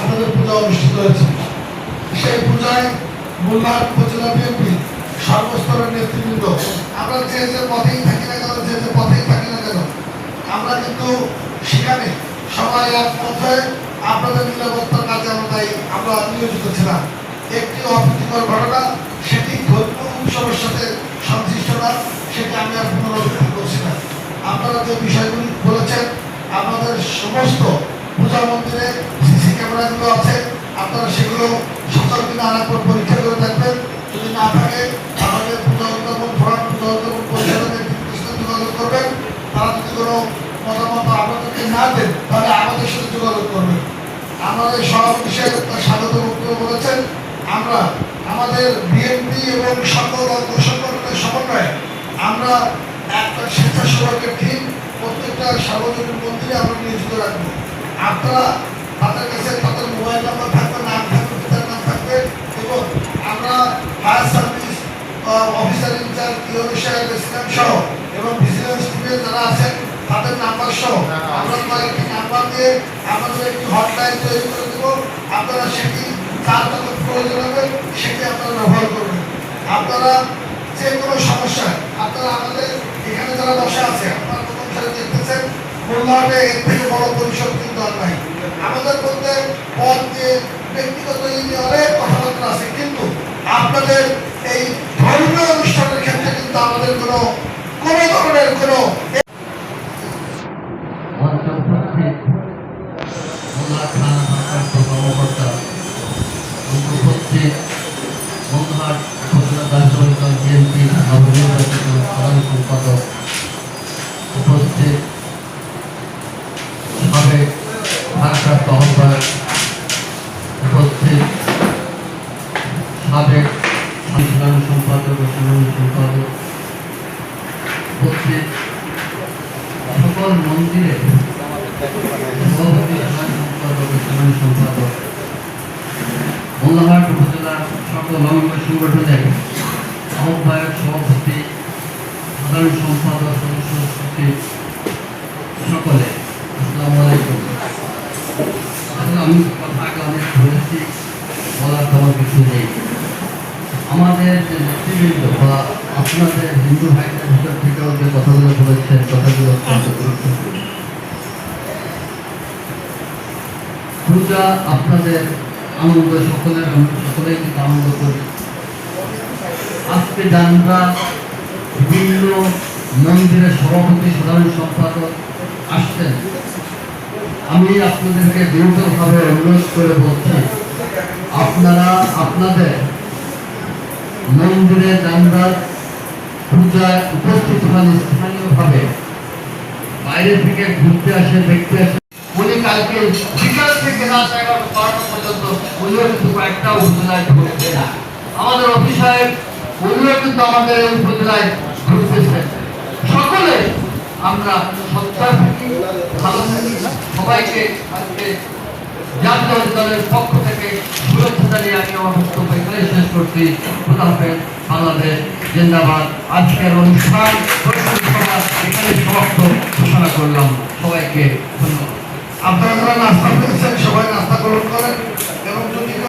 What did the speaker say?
আমাদের পূজা অনুষ্ঠিত হয়েছে। সেই পূজায় মোল্লার উপজেলা বিএনপি সর্বস্তরের নেতৃবৃন্দ, আমরা যে যে পথেই থাকি না কেন, যে যে পথেই থাকি না কেন, আমরা কিন্তু সেখানে সবাই এক পথে আপনাদের নিরাপত্তার কাজে আমরা তাই, আমরা নিয়োজিত ছিলাম। একটি অপ্রীতিকর ঘটনা, সেটি ধর্মীয় উৎসবের সাথে সংশ্লিষ্ট না, সেটি আমি আর পুনরাবৃত্তি করছি না। আপনারা যে বিষয়গুলি বলেছেন, আমাদের সমস্ত পূজা মন্দিরে সিসি আছে, আপনারা সেগুলো সচল কিনা আনার পর পরীক্ষা করে দেখবেন। যদি না থাকে, তাহলে পূজা উদ্যাপন ফোরাম পূজা যোগাযোগ করবেন। তারা যদি কোনো মতামত আপনাদেরকে না দেন, তাহলে আমাদের সাথে যোগাযোগ করবেন। আমাদের সভাপতি সাহেব স্বাগত বক্তব্য বলেছেন। আমরা, আমাদের বিএনপি এবং সকল অঙ্গ সংগঠনের সমন্বয়ে আমরা একটা স্বেচ্ছাসেবকের টিম প্রত্যেকটা সার্বজনীন মন্দিরে আমরা নিয়োজিত রাখব। আপনারা তাদের মোবাইল নাম্বার থাকবে থাকবে আমরা ফায়ার সার্ভিস অফিসার সহ এবং যারা আছেন, তাদের নাম্বার সহ নাম্বার দিয়ে আমাদের একটি হটলাইন তৈরি করে দেবো। আপনারা সেটি প্রয়োজন হবে সেটি আপনারা ব্যবহার করবেন। আপনারা যে কোনো সমস্যা আপনারা আমাদের এখানে যারা বসে আছে, আপনারা দেখতেছেন এর থেকে বড় পরিষদ কিন্তু আর নাই আমাদের মধ্যে পদ দিয়ে ব্যক্তিগত ইউনিয়নে কথাবার্তা আছে কিন্তু আপনাদের এই ধর্মীয় অনুষ্ঠানের ক্ষেত্রে কিন্তু আমাদের কোনো কোনো ধরনের কোনো উপস্থিত মোল্লা খান ভারপ্রাপ্ত কর্মকর্তা উপস্থিত মঙ্গলবার উপজেলা দায়িত্ব বিএনপি নবনির্বাচিত সাধারণ সম্পাদক উপস্থিত সাবেক আহ্বায়ক উপস্থিত সাবেক সাধারণ সম্পাদক ও সাধারণ সম্পাদক উপস্থিত সকল মন্দিরে সভাপতি সাধারণ সম্পাদক মোল্লাহাট উপজেলার সকল অঙ্গ সংগঠনের আহ্বায়ক সভাপতি, সাধারণ সম্পাদক, সদস্য সচিব সকলে আসসালামু আলাইকুম। আমি কথা আগে অনেক বলেছি, বলার তেমন কিছু নেই। আমাদের যে নেতৃবৃন্দ বা আপনাদের হিন্দু ভাইদের ভিতর থেকেও যে কথাগুলো বলেছেন, কথাগুলো অত্যন্ত গুরুত্বপূর্ণ। পূজা আপনাদের আনন্দ, সকলের সকলেই কিন্তু আনন্দ করি আজকে যানরা বিভিন্ন মন্দিরের সভাপতি, সাধারণ সম্পাদক আসছেন। আমি আপনাদেরকে বিরতভাবে অনুরোধ করে বলছি, আপনারা আপনাদের মন্দিরে জানবার পূজায় উপস্থিত হন স্থানীয়ভাবে বাইরে থেকে ঘুরতে আসে দেখতে আসে। উনি কালকে বিকাল থেকে রাত এগারোটা পর্যন্ত উনিও কিন্তু কয়েকটা উপজেলায় ঘুরছে না আমাদের অফিসার উনিও কিন্তু আমাদের এই উপজেলায় ঘুরতেছেন সকলে আমরা সত্তার থাকি ভালো থাকি। সবাইকে আজকে জাতীয় দলের পক্ষ থেকে শুভেচ্ছা জানিয়ে আমি আমার বক্তব্য করছি খোদা বাংলাদেশ জিন্দাবাদ। আজকের অনুষ্ঠান সমাপ্ত ঘোষণা করলাম। সবাইকে ধন্যবাদ। আপনারা করেছেন